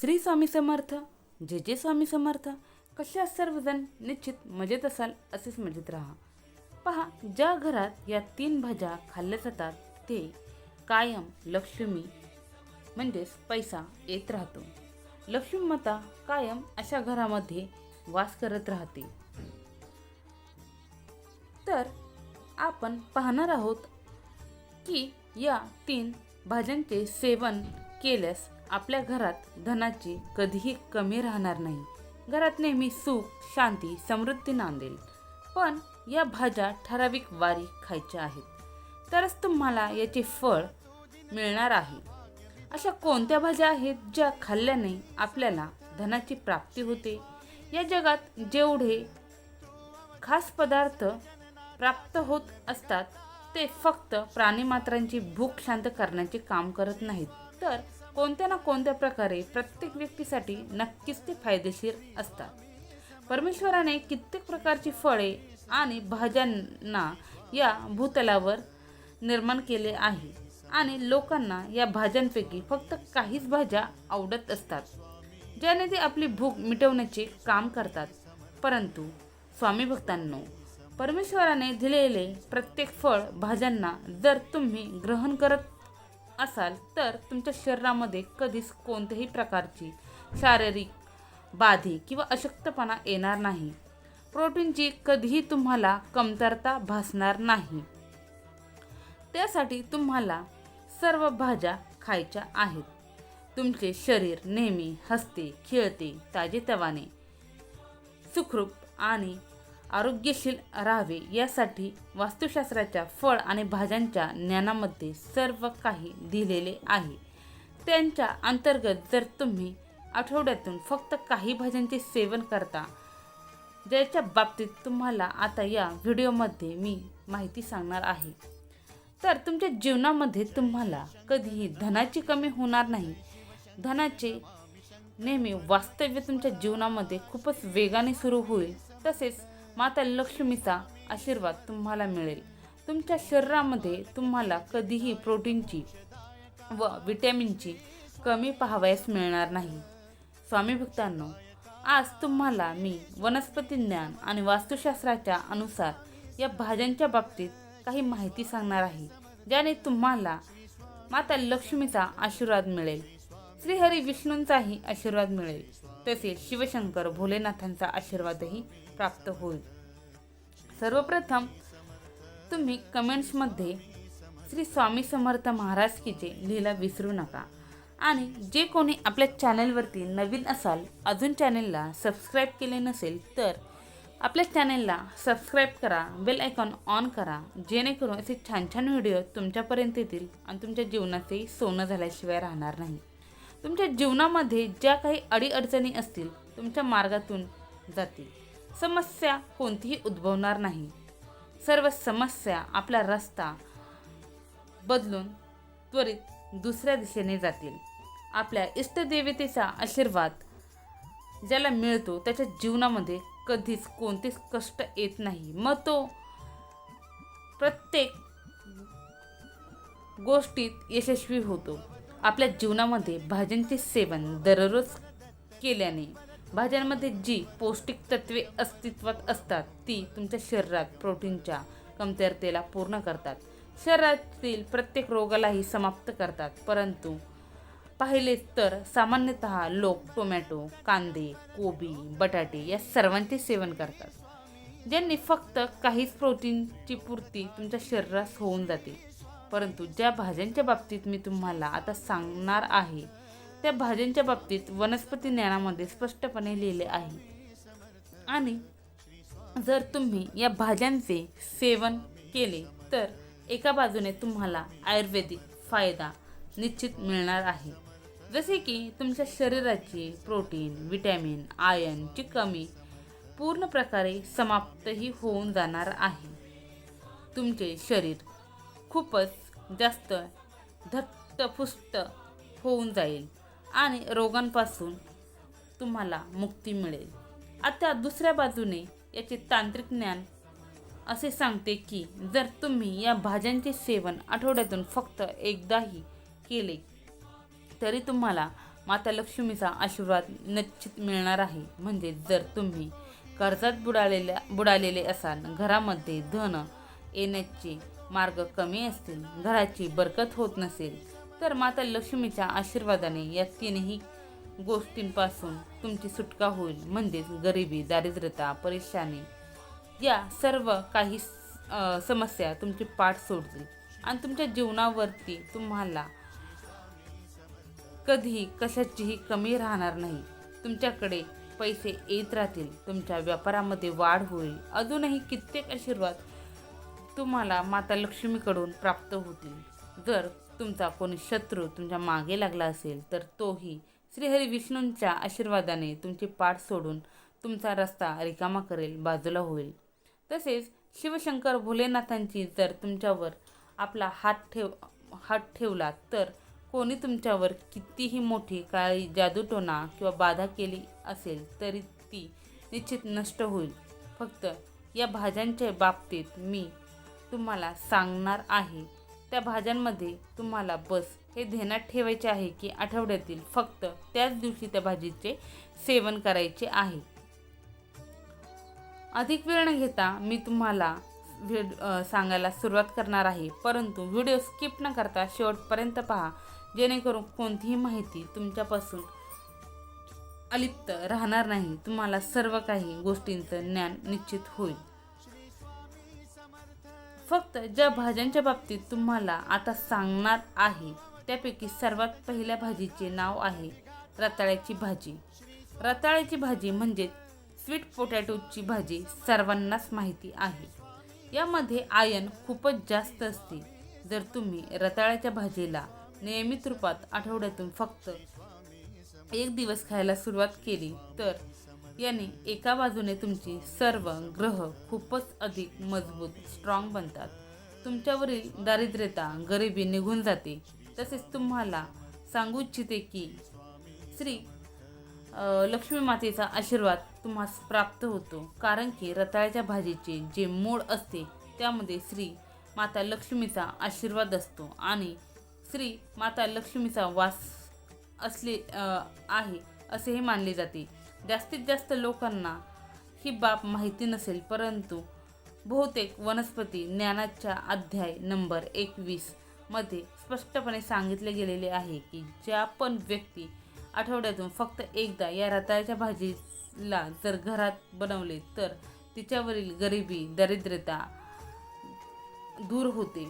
श्री स्वामी समर्थ जे जे स्वामी समर्थ. कशा सर्वजण निश्चित मजेत असाल असेच मजेत राहा. पहा ज्या घरात या तीन भाज्या खाल्ल्या जातात ते कायम लक्ष्मी म्हणजेच पैसा येत राहतो. लक्ष्मी माता कायम अशा घरामध्ये वास करत राहते. तर आपण पाहणार आहोत की या तीन भाज्यांचे सेवन केल्यास आपल्या घरात धनाची कधीही कमी राहणार नाही. घरात नेहमी सुख शांती समृद्धी नांदेल. पण या भाज्या ठराविक वारी खायच्या आहेत. तरच तुम्हाला याचे फळ मिळणार आहे. अशा कोणत्या भाज्या आहेत ज्या खाल्ल्याने आपल्याला धनाची प्राप्ती होते? या जगात जेवढे खास पदार्थ प्राप्त होत असतात ते फक्त प्राणीमात्रांची भूक शांत करण्याचे काम करत नाहीत. तर कोणत्या ना कोणत्या प्रकारे प्रत्येक व्यक्तीसाठी नक्कीच ते फायदेशीर असतात. परमेश्वराने कित्येक प्रकारची फळे आणि भाज्यांना या भूतलावर निर्माण केले आहे आणि लोकांना या भाज्यांपैकी फक्त काहीच भाज्या आवडत असतात ज्याने ते आपली भूक मिटवण्याचे काम करतात. परंतु स्वामी भक्तांनो परमेश्वराने दिलेले प्रत्येक फळ भाज्यांना जर तुम्ही ग्रहण करत असाल तर तुमच्या शरीरामध्ये कधीच कोणत्याही प्रकारची शारीरिक बाधे किंवा अशक्तपणा येणार नाही. प्रोटीनची कधीही तुम्हाला कमतरता भासणार नाही. त्यासाठी तुम्हाला सर्व भाज्या खायच्या आहेत. तुमचे शरीर नेहमी हसते खेळते ताजेतवाने सुखरूप आणि आरोग्यशील राहावे यासाठी वास्तुशास्त्राच्या फळ आणि भाज्यांच्या ज्ञानामध्ये सर्व काही दिलेले आहे. त्यांच्या अंतर्गत जर तुम्ही आठवड्यातून फक्त काही भाज्यांचे सेवन करता ज्याच्या बाबतीत तुम्हाला आता या व्हिडिओमध्ये मी माहिती सांगणार आहे तर तुमच्या जीवनामध्ये तुम्हाला कधीही धनाची कमी होणार नाही. धनाचे नेहमी वास्तव्य तुमच्या जीवनामध्ये खूपच वेगाने सुरू होईल. तसेच माता लक्ष्मीचा आशीर्वाद तुम्हाला मिळेल. तुमच्या शरीरामध्ये तुम्हाला कधीही प्रोटीनची व विटॅमिनची कमी पाहावयास मिळणार नाही. स्वामी भक्तांनो आज तुम्हाला मी वनस्पती ज्ञान आणि वास्तुशास्त्राच्या अनुसार या भाज्यांच्या बाबतीत काही माहिती सांगणार आहे ज्याने तुम्हाला माता लक्ष्मीचा आशीर्वाद मिळेल. श्रीहरी विष्णूंचाही आशीर्वाद मिळेल. तसेच शिवशंकर भोलेनाथांचा आशीर्वादही प्राप्त होईल. सर्वप्रथम तुम्ही कमेंट्समध्ये श्री स्वामी समर्थ महाराज कीचे लिहिला विसरू नका. आणि जे कोणी आपल्या चॅनलवरती नवीन असाल अजून चॅनलला सबस्क्राईब केले नसेल तर आपल्या चॅनलला सबस्क्राईब करा बेल आयकॉन ऑन करा जेणेकरून असे छान छान व्हिडिओ तुमच्यापर्यंत येतील आणि तुमच्या जीवनाचे सोनं झाल्याशिवाय राहणार नाही. तुमच्या जीवनामध्ये ज्या काही अडीअडचणी असतील तुमच्या मार्गातून जातील. समस्या कोणतीही उद्भवणार नाही. सर्व समस्या आपला रस्ता बदलून त्वरित दुसऱ्या दिशेने जातील. आपल्या इष्टदेवतेचा आशीर्वाद ज्याला मिळतो त्याच्या जीवनामध्ये कधीच कोणतेच कष्ट येत नाही. मग तो प्रत्येक गोष्टीत यशस्वी होतो. आपल्या जीवनामध्ये भाज्यांचे सेवन दररोज केल्याने भाज्यांमध्ये जी पौष्टिक तत्वे अस्तित्वात असतात ती तुमच्या शरीरात प्रोटीनच्या कमतरतेला पूर्ण करतात. शरीरातील प्रत्येक रोगालाही समाप्त करतात परंतु पाहिले तर सामान्यतः लोक टोमॅटो कांदे कोबी बटाटे या सर्वांचे सेवन करतात ज्यांनी फक्त काहीच प्रोटीनची पूर्ती तुमच्या शरीरास होऊन जाते. परंतु ज्या भाज्यांच्या बाबतीत मी तुम्हाला आता सांगणार आहे त्या भाज्यांच्या बाबतीत वनस्पती ज्ञानामध्ये स्पष्टपणे लिहिले आहे. आणि जर तुम्ही या भाज्यांचे सेवन केले तर एका बाजूने तुम्हाला आयुर्वेदिक फायदा निश्चित मिळणार आहे. जसे की तुमच्या शरीराची प्रोटीन विटॅमिन आयनची कमी पूर्ण प्रकारे समाप्तही होऊन जाणार आहे. तुमचे शरीर खूपच जास्त धट्टपुष्ट होऊन जाईल आणि रोगांपासून तुम्हाला मुक्ती मिळेल. आता दुसऱ्या बाजूने याचे तांत्रिक ज्ञान असे सांगते की जर तुम्ही या भाज्यांचे सेवन आठवड्यातून फक्त एकदाही केले तरी तुम्हाला माता लक्ष्मीचा आशीर्वाद निश्चित मिळणार आहे. म्हणजे जर तुम्ही कर्जात बुडालेल्या बुडालेले असाल घरामध्ये धन येण्याचे मार्ग कमी असतील घराची बरकत होत नसेल तर माता लक्ष्मीच्या आशीर्वादाने या तीनही गोष्टींपासून तुमची सुटका होईल. म्हणजेच गरिबी दारिद्र्यता परेशानी या सर्व काही समस्या तुमची पाठ सोडतील. आणि तुमच्या जीवनावरती तुम्हाला कधीही कशाचीही कमी राहणार नाही. तुमच्याकडे पैसे येत राहतील. तुमच्या व्यापारामध्ये वाढ होईल. अजूनही कित्येक आशीर्वाद तुम्हाला माता लक्ष्मीकडून प्राप्त होतील. जर तुमचा कोणी शत्रू तुमच्या मागे लागला असेल तर तोही श्रीहरी विष्णूंच्या आशीर्वादाने तुमची पाठ सोडून तुमचा रस्ता रिकामा करेल बाजूला होईल. तसेच शिवशंकर भोलेनाथांची जर तुमच्यावर आपला हात ठेव हात ठेवला तर कोणी तुमच्यावर कितीही मोठी काळी जादूटोना किंवा बाधा केली असेल तरी ती निश्चित नष्ट होईल. फक्त या भाज्यांच्या बाबतीत मी तुम्हाला सांगणार आहे. त्या भाज्यांमध्ये तुम्हाला बस हे ध्यानात ठेवायचे आहे की आठवड्यातील फक्त त्याच दिवशी त्या भाजीचे सेवन करायचे आहे. अधिक वेळ न घेता मी तुम्हाला व्हिड सांगायला सुरुवात करणार आहे. परंतु व्हिडिओ स्किप न करता शेवटपर्यंत पहा. जेणेकरून कोणतीही माहिती तुमच्यापासून अलिप्त राहणार नाही. तुम्हाला सर्व काही गोष्टींचं ज्ञान निश्चित होईल. फक्त ज्या भाज्यांच्या बाबतीत तुम्हाला आता सांगणार आहे त्यापैकी सर्वात पहिल्या भाजीचे नाव आहे रताळ्याची भाजी. रताळ्याची भाजी म्हणजे स्वीट पोटॅटोची भाजी सर्वांनाच माहिती आहे. यामध्ये आयन खूपच जास्त असते. जर तुम्ही रताळ्याच्या भाजीला नियमित रूपात आठवड्यातून फक्त एक दिवस खायला सुरुवात केली तर याने एका बाजूने तुमची सर्व ग्रह खूपच अधिक मजबूत स्ट्रॉंग बनतात. तुमच्यावरील दारिद्र्यता गरिबी निघून जाते. तसेच तुम्हाला सांगू इच्छिते की श्री लक्ष्मी मातेचा आशीर्वाद तुम्हास प्राप्त होतो. कारण की रताळ्याच्या भाजीचे जे मूळ असते त्यामध्ये श्री माता लक्ष्मीचा आशीर्वाद असतो. आणि श्री माता लक्ष्मीचा वास असले आहे असेही मानले जाते. जास्तीत जास्त लोकांना ही बाब माहिती नसेल परंतु बहुतेक वनस्पती ज्ञानाच्या अध्याय नंबर एकवीसमध्ये स्पष्टपणे सांगितले गेलेले आहे की ज्या पण व्यक्ती आठवड्यातून फक्त एकदा या रताळ्याच्या भाजीला जर घरात बनवले तर तिच्यावरील गरिबी दरिद्रता दूर होते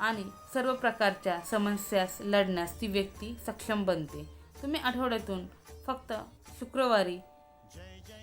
आणि सर्व प्रकारच्या समस्यास लढण्यास ती व्यक्ती सक्षम बनते. तुम्ही आठवड्यातून फक्त शुक्रवारी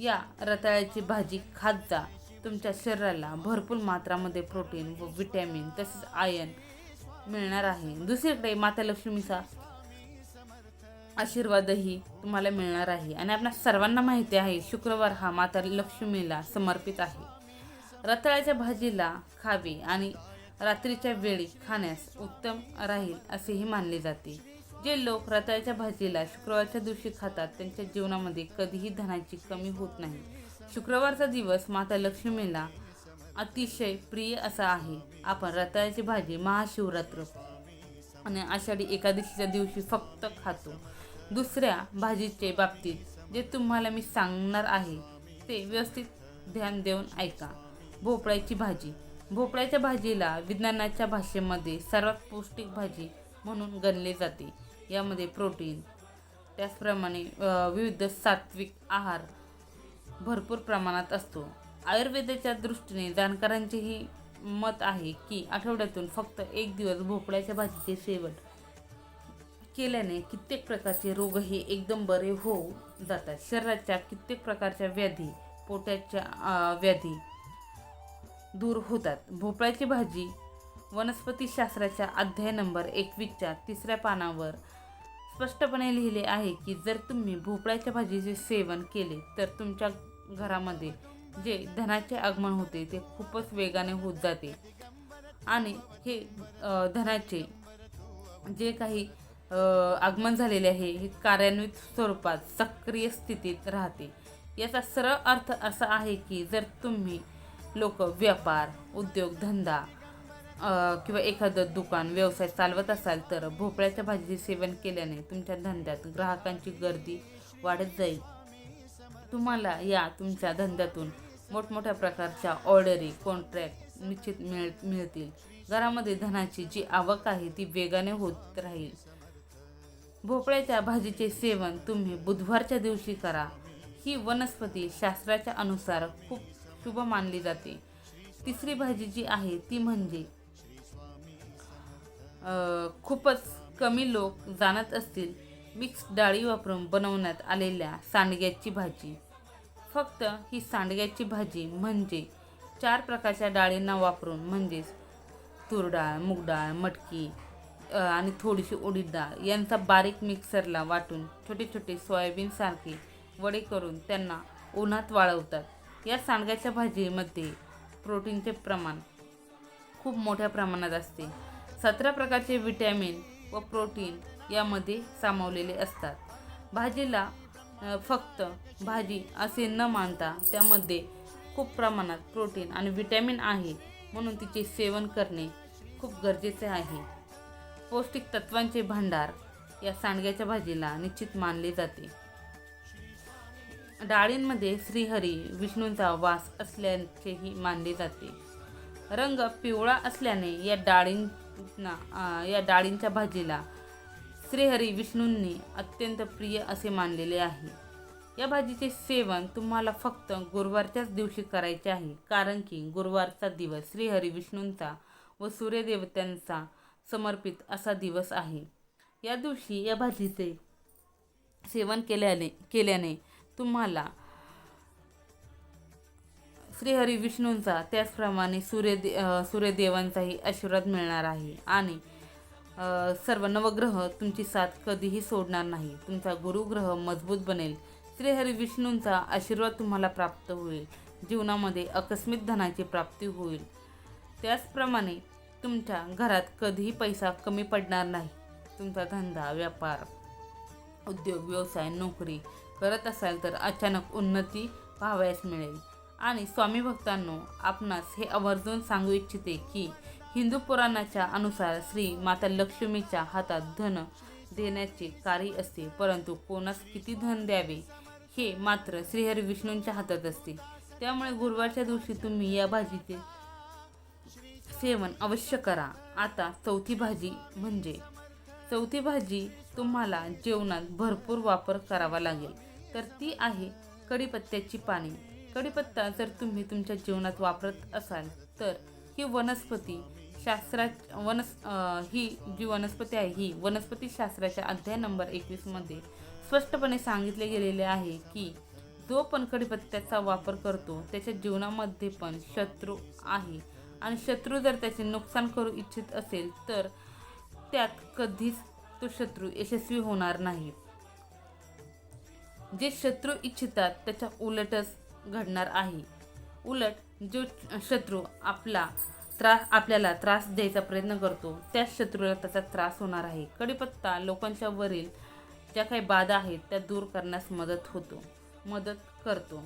या रताळ्याची भाजी खात जा. तुमच्या शरीराला भरपूर मात्रामध्ये प्रोटीन व विटॅमिन तसेच आयन मिळणार आहे. दुसरीकडे माता लक्ष्मीचा आशीर्वादही तुम्हाला मिळणार आहे. आणि आपल्या सर्वांना माहिती आहे शुक्रवार हा माता लक्ष्मीला समर्पित आहे. रताळ्याच्या भाजीला खावे आणि रात्रीच्या वेळी खाण्यास उत्तम राहील असेही मानले जाते. जे लोक रताळ्याच्या भाजीला शुक्रवारच्या दिवशी खातात त्यांच्या जीवनामध्ये कधीही धनाची कमी होत नाही. शुक्रवारचा दिवस माता लक्ष्मीला अतिशय प्रिय असा आहे. आपण रताळ्याची भाजी महाशिवरात्र आणि आषाढी एकादशीच्या दिवशी फक्त खातो. दुसऱ्या भाजीचे बाबतीत जे तुम्हाला मी सांगणार आहे ते व्यवस्थित ध्यान देऊन ऐका. भोपळ्याची भाजी. भोपळ्याच्या भाजीला विज्ञानाच्या भाषेमध्ये सर्वात पौष्टिक भाजी म्हणून गणले जाते. यामध्ये प्रोटीन त्याचप्रमाणे विविध सात्विक आहार भरपूर प्रमाणात असतो. आयुर्वेदाच्या दृष्टीने जाणकारांचेही मत आहे की आठवड्यातून फक्त एक दिवस भोपळ्याच्या भाजीचे सेवन केल्याने कित्येक प्रकारचे रोगही एकदम बरे होऊ जातात. शरीराच्या कित्येक प्रकारच्या व्याधी पोटाच्या व्याधी दूर होतात. भोपळ्याची भाजी वनस्पतीशास्त्राच्या अध्याय नंबर एकवीसच्या तिसऱ्या पानावर स्पष्टपणे लिहिले आहे की जर तुम्ही भोपळ्याच्या भाजीचे सेवन केले तर तुमच्या घरामध्ये जे धनाचे आगमन होते ते खूपच वेगाने होत जाते. आणि हे धनाचे जे काही आगमन झालेले आहे हे कार्यान्वित स्वरूपात सक्रिय स्थितीत राहते. याचा सरळ अर्थ असा आहे की जर तुम्ही लोक व्यापार उद्योग धंदा किंवा एखादं दुकान व्यवसाय चालवत असाल तर भोपळ्याच्या भाजीचे सेवन केल्याने तुमच्या धंद्यात ग्राहकांची गर्दी वाढत जाईल. तुम्हाला या तुमच्या धंद्यातून मोठमोठ्या प्रकारच्या ऑर्डरी कॉन्ट्रॅक्ट निश्चित मिळ मिळतील. घरामध्ये धनाची जी आवक आहे ती वेगाने होत राहील. भोपळ्याच्या भाजीचे सेवन तुम्ही बुधवारच्या दिवशी करा. ही वनस्पती शास्त्राच्या अनुसार खूप शुभ मानली जाते. तिसरी भाजी जी आहे ती म्हणजे खूपच कमी लोक जाणत असतील. मिक्स डाळी वापरून बनवण्यात आलेल्या सांडग्याची भाजी. फक्त ही सांडग्याची भाजी म्हणजे चार प्रकारच्या डाळींना वापरून म्हणजेच तूर डाळ मूग डाळ मटकी आणि थोडीशी उडीद डाळ यांचा बारीक मिक्सरला वाटून छोटे छोटे सोयाबीनसारखे वडे करून त्यांना उन्हात वाळवतात. या सांडग्याच्या भाजीमध्ये प्रोटीनचे प्रमाण खूप मोठ्या प्रमाणात असते. सतरा प्रकारचे विटॅमिन व प्रोटीन यामध्ये सामावलेले असतात. भाजीला फक्त भाजी असे न मानता त्यामध्ये खूप प्रमाणात प्रोटीन आणि विटॅमिन आहे म्हणून तिचे सेवन करणे खूप गरजेचे आहे. पौष्टिक तत्वांचे भांडार या सांडग्याच्या भाजीला निश्चित मानले जाते. डाळींमध्ये श्रीहरी विष्णूंचा वास असल्याचेही मानले जाते. रंग पिवळा असल्याने या डाळींना ना या डाळींच्या भाजीला श्रीहरी विष्णूंनी अत्यंत प्रिय असे मानलेले आहे. या भाजीचे सेवन तुम्हाला फक्त गुरुवारच्याच दिवशी करायचे आहे कारण की गुरुवारचा दिवस श्रीहरी विष्णूंचा व सूर्यदेवतांचा समर्पित असा दिवस आहे. या दिवशी या भाजीचे सेवन केल्याने केल्याने तुम्हाला श्रीहरी विष्णूंचा त्याचप्रमाणे सूर्यदे सूर्यदेवांचाही आशीर्वाद मिळणार आहे. आणि सर्व नवग्रह तुमची साथ कधीही सोडणार नाही. तुमचा गुरुग्रह मजबूत बनेल. श्रीहरी विष्णूंचा आशीर्वाद तुम्हाला प्राप्त होईल. जीवनामध्ये आकस्मिक धनाची प्राप्ती होईल. त्याचप्रमाणे तुमच्या घरात कधीही पैसा कमी पडणार नाही. तुमचा धंदा व्यापार उद्योग व्यवसाय नोकरी करत असाल तर अचानक उन्नती पाहावयास मिळेल. आणि स्वामी भक्तांनो आपणास हे आवर्जून सांगू इच्छिते की हिंदू पुराणाच्या अनुसार श्री माता लक्ष्मीच्या हातात धन देण्याचे कार्य असते परंतु कोणास किती धन द्यावे हे मात्र श्रीहरी विष्णूंच्या हातात असते. त्यामुळे गुरुवारच्या दिवशी तुम्ही या भाजीचे सेवन अवश्य करा. आता चौथी भाजी म्हणजे चौथी भाजी तुम्हाला जेवणात भरपूर वापर करावा लागेल. तर ती आहे कढीपत्त्याची पाने. कढीपत्ता जर तुम्ही तुमच्या जीवनात वापरत असाल तर ही वनस्पती शास्त्रा वनस ही जी वनस्पती आहे ही वनस्पती शास्त्राच्या अध्याय नंबर एकवीसमध्ये स्पष्टपणे सांगितले गेलेले आहे की जो पण कढीपत्त्याचा वापर करतो त्याच्या जीवनामध्ये पण शत्रू आहे. आणि शत्रू जर त्याचे नुकसान करू इच्छित असेल तर त्यात कधीच तो शत्रू यशस्वी होणार नाही. जे शत्रू इच्छितात त्याच्या उलटच घडणार आहे. उलट जो शत्रू आपला त्रास आपल्याला त्रास द्यायचा प्रयत्न करतो त्याच शत्रूला त्याचा त्रास होणार आहे. कडीपत्ता लोकांच्या वरील ज्या काही बाधा आहेत त्या दूर करण्यास मदत होतो मदत करतो.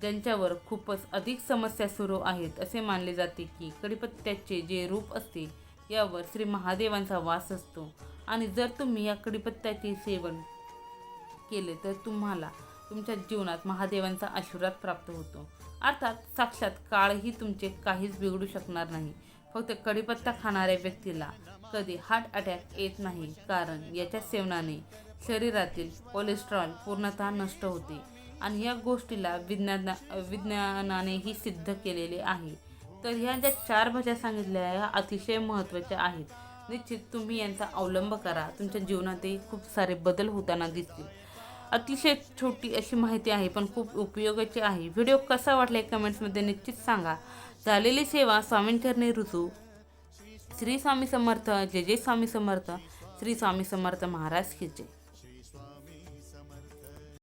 ज्यांच्यावर खूपच अधिक समस्या सुरू आहेत असे मानले जाते की कडीपत्त्याचे जे रूप असते यावर श्री महादेवांचा वास असतो. आणि जर तुम्ही या कडीपत्त्याचे सेवन केले तर तुम्हाला तुमच्या जीवनात महादेवांचा आशीर्वाद प्राप्त होतो. अर्थात साक्षात काळही तुमचे काहीच बिघडू शकणार नाही. फक्त कढीपत्ता खाणाऱ्या व्यक्तीला कधी हार्ट अटॅक येत नाही. कारण याच्या सेवनाने शरीरातील कोलेस्ट्रॉल पूर्णतः नष्ट होते. आणि या गोष्टीला विज्ञाना विज्ञानानेही सिद्ध केलेले आहे. तर ह्या ज्या चार भाज्या सांगितल्या ह्या अतिशय महत्त्वाच्या आहेत. निश्चित तुम्ही यांचा अवलंब करा. तुमच्या जीवनातही खूप सारे बदल होताना दिसतील. अतिशय छोटी अशी माहिती आहे पण खूप उपयोगाची आहे. व्हिडिओ कसा वाटला कमेंट्समध्ये निश्चित सांगा. झालेली सेवा स्वामींचरणी रुजू श्री स्वामी समर्थ जय जय स्वामी समर्थ श्री स्वामी समर्थ महाराज की जय.